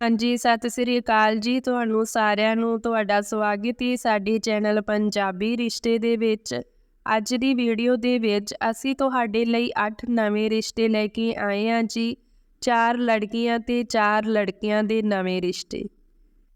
ਹਾਂਜੀ, ਸਤਿ ਸ੍ਰੀ ਅਕਾਲ ਜੀ ਤੁਹਾਨੂੰ ਸਾਰਿਆਂ ਨੂੰ, ਤੁਹਾਡਾ ਸਵਾਗਤ ਹੈ ਸਾਡੇ ਚੈਨਲ ਪੰਜਾਬੀ ਰਿਸ਼ਤੇ ਦੇ ਵਿੱਚ। ਅੱਜ ਦੀ ਵੀਡੀਓ ਦੇ ਵਿੱਚ ਅਸੀਂ ਤੁਹਾਡੇ ਲਈ 8 ਨਵੇਂ ਰਿਸ਼ਤੇ ਲੈ ਕੇ ਆਏ ਹਾਂ ਜੀ। ਚਾਰ ਲੜਕੀਆਂ ਤੇ ਚਾਰ ਲੜਕਿਆਂ ਦੇ ਨਵੇਂ ਰਿਸ਼ਤੇ।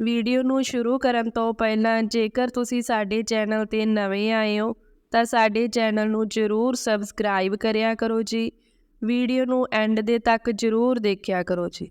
ਵੀਡੀਓ ਨੂੰ ਸ਼ੁਰੂ ਕਰਨ ਤੋਂ ਪਹਿਲਾਂ ਜੇਕਰ ਤੁਸੀਂ ਸਾਡੇ ਚੈਨਲ ਤੇ ਨਵੇਂ ਆਏ ਹੋ, ਤਾਂ ਸਾਡੇ ਚੈਨਲ ਨੂੰ ਜ਼ਰੂਰ ਸਬਸਕ੍ਰਾਈਬ ਕਰਿਆ ਕਰੋ ਜੀ। ਵੀਡੀਓ ਨੂੰ ਐਂਡ ਦੇ ਤੱਕ ਜ਼ਰੂਰ ਦੇਖਿਆ ਕਰੋ ਜੀ।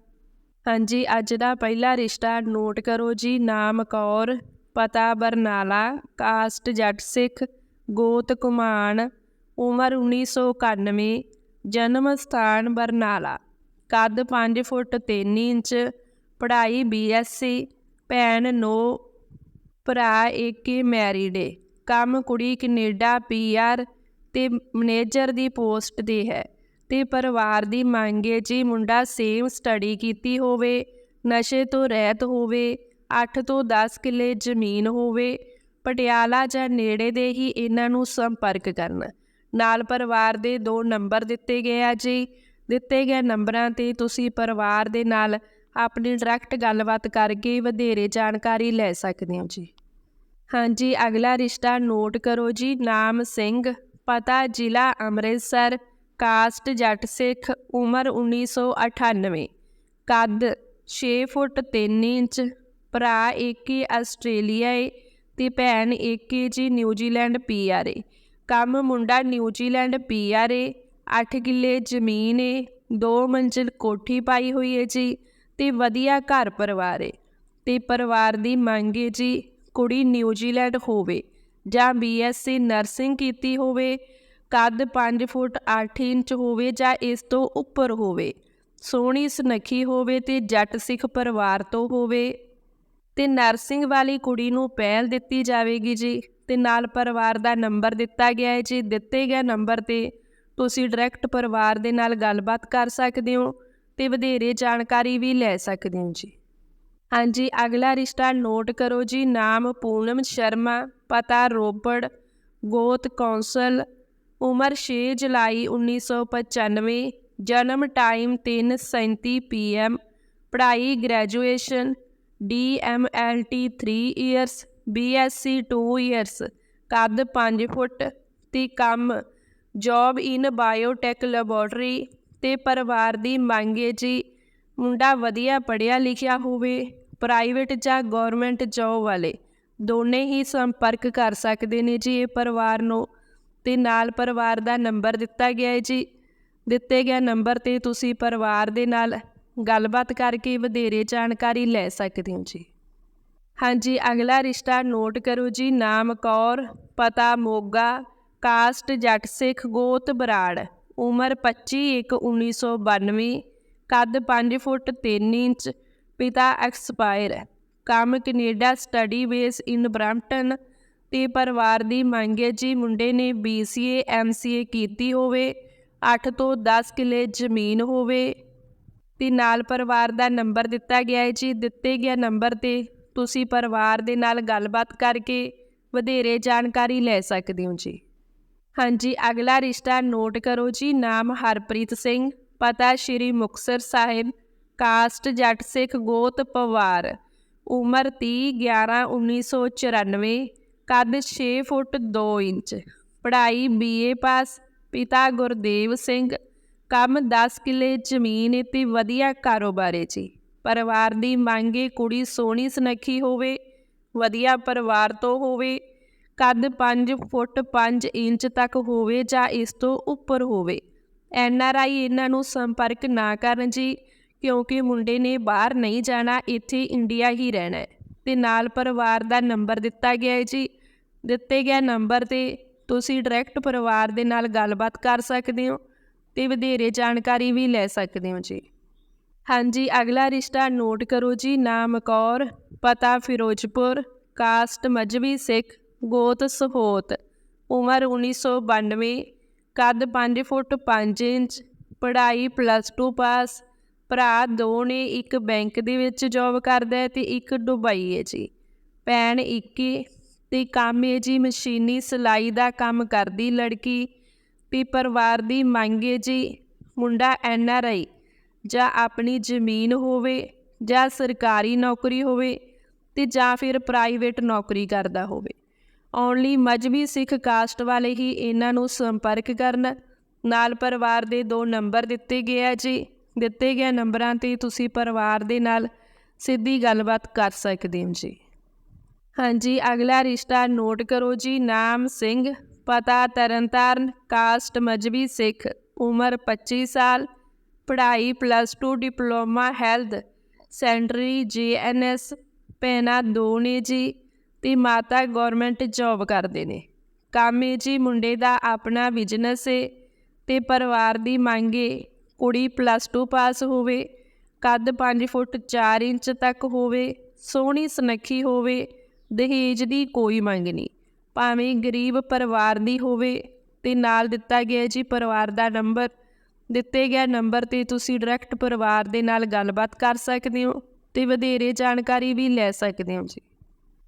ਹਾਂਜੀ, ਅੱਜ ਦਾ ਪਹਿਲਾ ਰਿਸ਼ਤਾ ਨੋਟ ਕਰੋ ਜੀ। ਨਾਮ ਕੌਰ, ਪਤਾ ਬਰਨਾਲਾ, ਕਾਸਟ ਜੱਟ ਸਿੱਖ, ਗੋਤ ਕੁਮਾਨ, ਉਮਰ 1991 ਜਨਮ ਸਥਾਨ ਬਰਨਾਲਾ। ਕੱਦ 5 ਫੁੱਟ 3 ਇੰਚ, ਪੜ੍ਹਾਈ ਬੀਐਸਸੀ ਭੈਣ ਨੋ, ਭਰਾ ਇੱਕ ਹੀ ਮੈਰਿਡ ਏ। ਕੰਮ ਕੁੜੀ ਕੈਨੇਡਾ ਪੀਆਰ ਤੇ ਮੈਨੇਜਰ ਦੀ ਪੋਸਟ ਤੇ ਹੈ। ਤੇ ਪਰਿਵਾਰ ਦੀ ਮੰਗ ਹੈ ਜੀ ਮੁੰਡਾ ਸੇਮ ਸਟੱਡੀ ਕੀਤੀ ਹੋਵੇ, ਨਸ਼ੇ ਤੋਂ ਰਹਿਤ ਹੋਵੇ 8 ਤੋਂ 10 ਕਿੱਲੇ ਜ਼ਮੀਨ ਹੋਵੇ, ਪਟਿਆਲਾ ਜਾਂ ਨੇੜੇ ਦੇ ਹੀ ਇਹਨਾਂ ਨੂੰ ਸੰਪਰਕ ਕਰਨ। ਨਾਲ ਪਰਿਵਾਰ ਦੇ ਦੋ ਨੰਬਰ ਦਿੱਤੇ ਗਏ ਆ ਜੀ। ਦਿੱਤੇ ਗਏ ਨੰਬਰਾਂ ਤੇ ਤੁਸੀਂ ਪਰਿਵਾਰ ਦੇ ਨਾਲ ਆਪਣੀ ਡਾਇਰੈਕਟ ਗੱਲਬਾਤ ਕਰਕੇ ਵਧੇਰੇ ਜਾਣਕਾਰੀ ਲੈ ਸਕਦੇ ਹੋ ਜੀ। ਹਾਂਜੀ, ਅਗਲਾ ਰਿਸ਼ਤਾ ਨੋਟ ਕਰੋ ਜੀ। ਨਾਮ ਸਿੰਘ, ਪਤਾ ਜ਼ਿਲ੍ਹਾ ਅੰਮ੍ਰਿਤਸਰ। ਕਾਸਟ ਜੱਟ ਸਿੱਖ ਉਮਰ 1998 ਕੱਦ 6 ਫੁੱਟ 3 ਇੰਚ, ਭਰਾ ਏਕੇ ਆਸਟ੍ਰੇਲੀਆ ਏ ਤੇ ਭੈਣ ਏਕੇ ਜੀ ਨਿਊਜ਼ੀਲੈਂਡ ਪੀਆਰ ਏ ਕੰਮ ਮੁੰਡਾ ਨਿਊਜ਼ੀਲੈਂਡ ਪੀਆਰ ਏ 8 ਕਿੱਲੇ ਜ਼ਮੀਨ ਏ, ਦੋ ਮੰਜ਼ਿਲ ਕੋਠੀ ਪਾਈ ਹੋਈ ਏ ਜੀ ਤੇ ਵਧੀਆ ਘਰ ਪਰਿਵਾਰ ਏ। ਤੇ ਪਰਿਵਾਰ ਦੀ ਮੰਗ ਏ ਜੀ ਕੁੜੀ ਨਿਊਜ਼ੀਲੈਂਡ ਹੋਵੇ ਜਾਂ ਬੀਐਸਸੀ ਨਰਸਿੰਗ ਕੀਤੀ ਹੋਵੇ ਕੱਦ 5 ਫੁੱਟ 8 ਇੰਚ ਹੋਵੇ ਜਾਂ ਇਸ ਤੋਂ ਉੱਪਰ ਹੋਵੇ। ਸੋਹਣੀ ਸੁਨੱਖੀ ਹੋਵੇ ਤੇ ਜੱਟ ਸਿੱਖ ਪਰਿਵਾਰ ਤੋਂ ਹੋਵੇ। ਤੇ ਨਰਸਿੰਗ ਵਾਲੀ ਕੁੜੀ ਨੂੰ ਪਹਿਲ ਦਿੱਤੀ ਜਾਵੇਗੀ ਜੀ। ਤੇ ਨਾਲ ਪਰਿਵਾਰ ਦਾ ਨੰਬਰ ਦਿੱਤਾ ਗਿਆ ਹੈ ਜੀ। ਦਿੱਤੇ ਗਏ ਨੰਬਰ ਤੇ ਤੁਸੀਂ ਡਾਇਰੈਕਟ ਪਰਿਵਾਰ ਦੇ ਨਾਲ ਗੱਲਬਾਤ ਕਰ ਸਕਦੇ ਹੋ ਤੇ ਵਧੇਰੇ ਜਾਣਕਾਰੀ ਵੀ ਲੈ ਸਕਦੇ ਹੋ ਜੀ। ਹਾਂਜੀ, ਅਗਲਾ ਰਿਸ਼ਤਾ ਨੋਟ ਕਰੋ ਜੀ। ਨਾਮ ਪੂਨਮ ਸ਼ਰਮਾ, ਪਤਾ ਰੋਪੜ, ਗੋਤ ਕੌਂਸਲ ਉਮਰ 6 ਜੁਲਾਈ 1995 ਜਨਮ ਟਾਈਮ 3:37 ਪੀਐਮ ਪੜ੍ਹਾਈ graduation DMLT 3 years BSc 2 years ਕੱਦ 5 ਫੁੱਟ ਤੇ ਕੰਮ ਜੌਬ ਇਨ ਬਾਇਓਟੈਕ ਲੈਬੋਰਟਰੀ ਤੇ ਪਰਿਵਾਰ ਦੀ ਮੰਗ ਹੈ ਜੀ। ਮੁੰਡਾ ਵਧੀਆ ਪੜ੍ਹਿਆ ਲਿਖਿਆ ਹੋਵੇ ਪ੍ਰਾਈਵੇਟ ਜਾਂ ਗਵਰਨਮੈਂਟ ਜੌਬ ਵਾਲੇ, ਦੋਨੇ ਹੀ ਸੰਪਰਕ ਕਰ ਸਕਦੇ ਨੇ ਜੀ ਇਹ ਪਰਿਵਾਰ ਨੂੰ। ਤੇ ਨਾਲ ਪਰਿਵਾਰ ਦਾ ਨੰਬਰ ਦਿੱਤਾ ਗਿਆ ਹੈ ਜੀ। ਦਿੱਤੇ ਗਿਆ ਨੰਬਰ ਤੇ ਤੁਸੀਂ ਪਰਿਵਾਰ ਦੇ ਨਾਲ ਗੱਲਬਾਤ ਕਰਕੇ ਵਧੇਰੇ ਜਾਣਕਾਰੀ ਲੈ ਸਕਦੇ ਹੋ ਜੀ। ਹਾਂਜੀ, ਅਗਲਾ ਰਿਸ਼ਤਾ ਨੋਟ ਕਰੋ ਜੀ। ਨਾਮ ਕੌਰ, ਪਤਾ ਮੋਗਾ, ਕਾਸਟ ਜੱਟ ਸਿੱਖ ਗੋਤ ਬਰਾੜ, ਉਮਰ 25 1 1992 ਕੱਦ 5 ਫੁੱਟ 3 ਇੰਚ, ਪਿਤਾ ਐਕਸਪਾਇਰ, ਕੰਮ Canada study base in Brampton ਤੇ ਪਰਿਵਾਰ ਦੀ ਮੰਗ ਹੈ ਜੀ ਮੁੰਡੇ ਨੇ BCA MCA ਕੀਤੀ ਹੋਵੇ 8 ਤੋਂ 10 ਕਿੱਲੇ ਜ਼ਮੀਨ ਹੋਵੇ ਤੇ ਨਾਲ ਪਰਿਵਾਰ ਦਾ ਨੰਬਰ ਦਿੱਤਾ ਗਿਆ ਹੈ ਜੀ, ਦਿੱਤੇ ਗਿਆ ਨੰਬਰ ਤੇ ਤੁਸੀਂ ਪਰਿਵਾਰ ਦੇ ਨਾਲ ਗੱਲਬਾਤ ਕਰਕੇ ਵਧੇਰੇ ਜਾਣਕਾਰੀ ਲੈ ਸਕਦੇ ਹੋ ਜੀ। ਹਾਂਜੀ, ਅਗਲਾ ਰਿਸ਼ਤਾ ਨੋਟ ਕਰੋ ਜੀ, ਨਾਮ ਹਰਪ੍ਰੀਤ ਸਿੰਘ, ਪਤਾ ਸ਼੍ਰੀ ਮੁਕਤਸਰ ਸਾਹਿਬ, ਕਾਸਟ ਜੱਟ ਸਿੱਖ ਗੋਤ ਪਵਾਰ, ਉਮਰ 30 11 1994 ਕੱਦ 6 ਫੁੱਟ 2 ਇੰਚ। ਪੜ੍ਹਾਈ ਬੀਏ ਪਾਸ। ਪਿਤਾ ਗੁਰਦੇਵ ਸਿੰਘ। ਕੰਮ 10 ਕਿੱਲੇ ਜ਼ਮੀਨ ਤੇ ਵਧੀਆ ਕਾਰੋਬਾਰ ਹੈ ਜੀ। ਪਰਿਵਾਰ ਦੀ ਮੰਗੇ ਕੁੜੀ ਸੋਹਣੀ ਸੁਨੱਖੀ ਹੋਵੇ, ਵਧੀਆ ਪਰਿਵਾਰ ਤੋਂ ਹੋਵੇ। ਕੱਦ 5 ਫੁੱਟ 5 ਇੰਚ ਤੱਕ ਹੋਵੇ ਜਾਂ ਇਸ ਤੋਂ ਉੱਪਰ ਹੋਵੇ। ਐਨ ਆਰ ਆਈ ਇਹਨਾਂ ਨੂੰ ਸੰਪਰਕ ਨਾ ਕਰਨ ਜੀ, ਕਿਉਂਕਿ ਮੁੰਡੇ ਨੇ ਬਾਹਰ ਨਹੀਂ ਜਾਣਾ, ਇੱਥੇ ਇੰਡੀਆ ਹੀ ਰਹਿਣਾ ਹੈ ਤੇ ਨਾਲ ਪਰਿਵਾਰ ਦਾ ਨੰਬਰ ਦਿੱਤਾ ਗਿਆ ਹੈ ਜੀ। ਦਿੱਤੇ ਗਏ ਨੰਬਰ ਤੇ ਤੁਸੀਂ ਡਾਇਰੈਕਟ ਪਰਿਵਾਰ ਦੇ ਨਾਲ ਗੱਲਬਾਤ ਕਰ ਸਕਦੇ ਹੋ ਤੇ ਵਧੇਰੇ ਜਾਣਕਾਰੀ ਵੀ ਲੈ ਸਕਦੇ ਹੋ ਜੀ। ਹਾਂਜੀ, ਅਗਲਾ ਰਿਸ਼ਤਾ ਨੋਟ ਕਰੋ ਜੀ। ਨਾਮ ਕੌਰ, ਪਤਾ ਫਿਰੋਜ਼ਪੁਰ, ਕਾਸਟ ਮਜਬੀ ਸਿੱਖ, ਗੋਤ ਸਹੋਤ, ਉਮਰ 1992 ਕੱਦ 5 ਫੁੱਟ 5 ਇੰਚ, ਪੜ੍ਹਾਈ ਪਲੱਸ 2 ਪਾਸ ਭਰਾ ਦੋ ਨੇ, ਇੱਕ ਬੈਂਕ ਦੇ ਵਿੱਚ ਜੌਬ ਕਰਦਾ ਹੈ ਤੇ ਇੱਕ ਦੁਬਈ ਹੈ ਜੀ। ਭੈਣ ਇੱਕੀ ਤੇ ਕੰਮ ਹੈ ਜੀ, ਮਸ਼ੀਨੀ ਸਿਲਾਈ ਦਾ ਕੰਮ ਕਰਦੀ ਲੜਕੀ, ਵੀ ਪਰਿਵਾਰ ਦੀ ਮੰਗ ਹੈ ਜੀ, ਮੁੰਡਾ ਐਨ ਆਰ ਆਈ ਜਾਂ ਆਪਣੀ ਜ਼ਮੀਨ ਹੋਵੇ, ਜਾਂ ਸਰਕਾਰੀ ਨੌਕਰੀ ਹੋਵੇ, ਤੇ ਜਾਂ ਫਿਰ ਪ੍ਰਾਈਵੇਟ ਨੌਕਰੀ ਕਰਦਾ ਹੋਵੇ। ਓਨਲੀ ਮਜਬੀ ਸਿੱਖ ਕਾਸਟ ਵਾਲੇ ਹੀ ਇਹਨਾਂ ਨੂੰ ਸੰਪਰਕ ਕਰਨ, ਨਾਲ ਪਰਿਵਾਰ ਦੇ ਦੋ ਨੰਬਰ ਦਿੱਤੇ ਗਏ ਆ ਜੀ। ਦਿੱਤੇ ਗਏ ਨੰਬਰਾਂ ਤੇ ਤੁਸੀਂ ਪਰਿਵਾਰ ਦੇ ਨਾਲ ਸਿੱਧੀ ਗੱਲਬਾਤ ਕਰ ਸਕਦੇ ਹੋ ਜੀ। ਹਾਂਜੀ, ਅਗਲਾ ਰਿਸ਼ਤਾ ਨੋਟ ਕਰੋ ਜੀ, ਨਾਮ ਸਿੰਘ, ਪਤਾ ਤਰਨਤਾਰਨ, ਕਾਸਟ ਮਜਬੀ ਸਿੱਖ, ਉਮਰ 25 ਸਾਲ, ਪੜ੍ਹਾਈ plus 2 diploma health sanitary GNS ਭੈਣਾਂ ਦੋ ਨੇ ਜੀ, ਤੇ ਮਾਤਾ ਗਵਰਨਮੈਂਟ ਜੌਬ ਕਰਦੇ ਨੇ। ਕੰਮ ਹੈ ਜੀ, ਮੁੰਡੇ ਦਾ ਆਪਣਾ ਬਿਜ਼ਨਸ ਏ, ਤੇ ਪਰਿਵਾਰ ਦੀ ਮੰਗ ਹੈ ਕੁੜੀ ਪਲੱਸ 2 ਪਾਸ ਹੋਵੇ, ਕੱਦ 5 ਫੁੱਟ 4 ਇੰਚ ਤੱਕ ਹੋਵੇ, ਸੋਹਣੀ ਸੁਨੱਖੀ ਹੋਵੇ ਦਹੇਜ ਦੀ ਕੋਈ ਮੰਗ ਨਹੀਂ। ਭਾਵੇਂ ਗਰੀਬ ਪਰਿਵਾਰ ਦੀ ਹੋਵੇ ਤੇ ਨਾਲ ਦਿੱਤਾ ਗਿਆ ਜੀ ਪਰਿਵਾਰ ਦਾ ਨੰਬਰ, ਦਿੱਤੇ ਗਿਆ ਨੰਬਰ ਤੇ ਤੁਸੀਂ ਡਾਇਰੈਕਟ ਪਰਿਵਾਰ ਦੇ ਨਾਲ ਗੱਲਬਾਤ ਕਰ ਸਕਦੇ ਹੋ ਤੇ ਵਧੇਰੇ ਜਾਣਕਾਰੀ ਵੀ ਲੈ ਸਕਦੇ ਹੋ ਜੀ।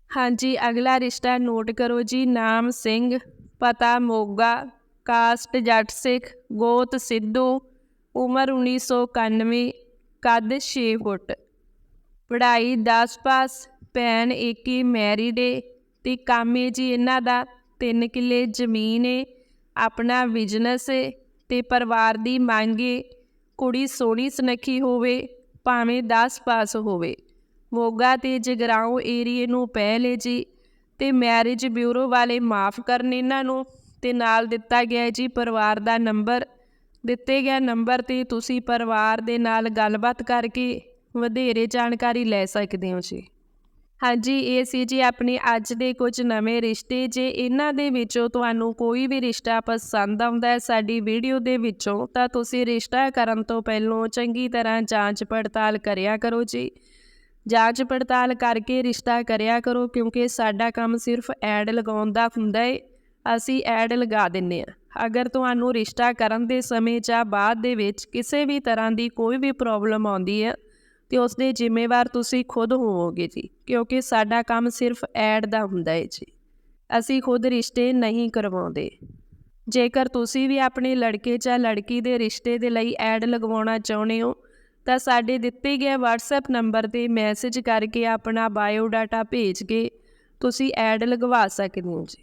ਹਾਂਜੀ, ਅਗਲਾ ਰਿਸ਼ਤਾ ਨੋਟ ਕਰੋ ਜੀ, ਨਾਮ ਸਿੰਘ, ਪਤਾ ਮੋਗਾ ਕਾਸਟ ਜੱਟ ਸਿੱਖ, ਗੋਤ ਸਿੱਧੂ, ਉਮਰ 1991 ਕੱਦ 6 ਫੁੱਟ, ਪੜ੍ਹਾਈ 10 ਪਾਸ ਭੈਣ ਏਕੀ ਮੈਰਿਡ ਏ ਤੇ ਕੰਮ ਏ ਜੀ ਇਹਨਾਂ ਦਾ ਤਿੰਨ ਕਿੱਲੇ ਜ਼ਮੀਨ ਏ, ਆਪਣਾ ਬਿਜ਼ਨਸ ਏ ਤੇ ਪਰਿਵਾਰ ਦੀ ਮੰਗ ਏ, ਕੁੜੀ ਸੋਹਣੀ ਸੁਨੱਖੀ ਹੋਵੇ, ਭਾਵੇਂ 10 ਪਾਸ ਹੋਵੇ। ਮੋਗਾ ਤੇ ਜਗਰਾਉਂ ਏਰੀਏ ਨੂੰ ਪਹਿਲੇ ਜੀ ਤੇ ਮੈਰਿਜ ਬਿਊਰੋ ਵਾਲੇ ਮਾਫ ਕਰਨ ਇਹਨਾਂ ਨੂੰ ਤੇ ਨਾਲ ਦਿੱਤਾ ਗਿਆ ਜੀ ਪਰਿਵਾਰ ਦਾ ਨੰਬਰ। ਦਿੱਤੇ ਗਿਆ ਨੰਬਰ ਤੇ ਤੁਸੀਂ ਪਰਿਵਾਰ ਦੇ ਨਾਲ ਗੱਲਬਾਤ ਕਰਕੇ ਵਧੇਰੇ ਜਾਣਕਾਰੀ ਲੈ ਸਕਦੇ ਹੋ ਜੀ। ਹਾਂਜੀ, ਇਹ ਸੀ ਜੀ ਆਪਣੇ ਅੱਜ ਦੇ ਕੁਝ ਨਵੇਂ ਰਿਸ਼ਤੇ। ਜੇ ਇਹਨਾਂ ਦੇ ਵਿੱਚੋਂ ਤੁਹਾਨੂੰ ਕੋਈ ਵੀ ਰਿਸ਼ਤਾ ਪਸੰਦ ਆਉਂਦਾ ਹੈ ਸਾਡੀ ਵੀਡੀਓ ਦੇ ਵਿੱਚੋਂ, ਤਾਂ ਤੁਸੀਂ ਰਿਸ਼ਤਾ ਕਰਨ ਤੋਂ ਪਹਿਲਾਂ ਚੰਗੀ ਤਰ੍ਹਾਂ ਜਾਂਚ ਪੜਤਾਲ ਕਰਿਆ ਕਰੋ ਜੀ। ਜਾਂਚ ਪੜਤਾਲ ਕਰਕੇ ਰਿਸ਼ਤਾ ਕਰਿਆ ਕਰੋ, ਕਿਉਂਕਿ ਸਾਡਾ ਕੰਮ ਸਿਰਫ ਐਡ ਲਗਾਉਣ ਦਾ ਹੁੰਦਾ ਏ। ਅਸੀਂ ਐਡ ਲਗਾ ਦਿੰਨੇ ਆ ਅਗਰ ਤੁਹਾਨੂੰ ਰਿਸ਼ਤਾ ਕਰਨ ਦੇ ਸਮੇਂ ਜਾਂ ਬਾਅਦ ਦੇ ਵਿੱਚ ਕਿਸੇ ਵੀ ਤਰ੍ਹਾਂ ਦੀ ਕੋਈ ਵੀ ਪ੍ਰੋਬਲਮ ਆਉਂਦੀ ਹੈ ਤੇ ਉਸ ਦੇ ਜ਼ਿੰਮੇਵਾਰ ਤੁਸੀਂ ਖੁਦ ਹੋਵੋਗੇ ਜੀ, ਕਿਉਂਕਿ ਸਾਡਾ ਕੰਮ ਸਿਰਫ ਐਡ ਦਾ ਹੁੰਦਾ ਹੈ ਜੀ। ਅਸੀਂ ਖੁਦ ਰਿਸ਼ਤੇ ਨਹੀਂ ਕਰਵਾਉਂਦੇ। ਜੇਕਰ ਤੁਸੀਂ ਵੀ ਆਪਣੇ ਲੜਕੇ ਜਾਂ ਲੜਕੀ ਦੇ ਰਿਸ਼ਤੇ ਦੇ ਲਈ ਐਡ ਲਗਵਾਉਣਾ ਚਾਹੁੰਦੇ ਹੋ, ਤਾਂ ਸਾਡੇ ਦਿੱਤੇ ਗਏ WhatsApp ਨੰਬਰ ਤੇ ਮੈਸੇਜ ਕਰਕੇ ਆਪਣਾ ਬਾਇਓ ਡਾਟਾ ਭੇਜ ਕੇ ਤੁਸੀਂ ਐਡ ਲਗਵਾ ਸਕਦੇ ਹੋ ਜੀ।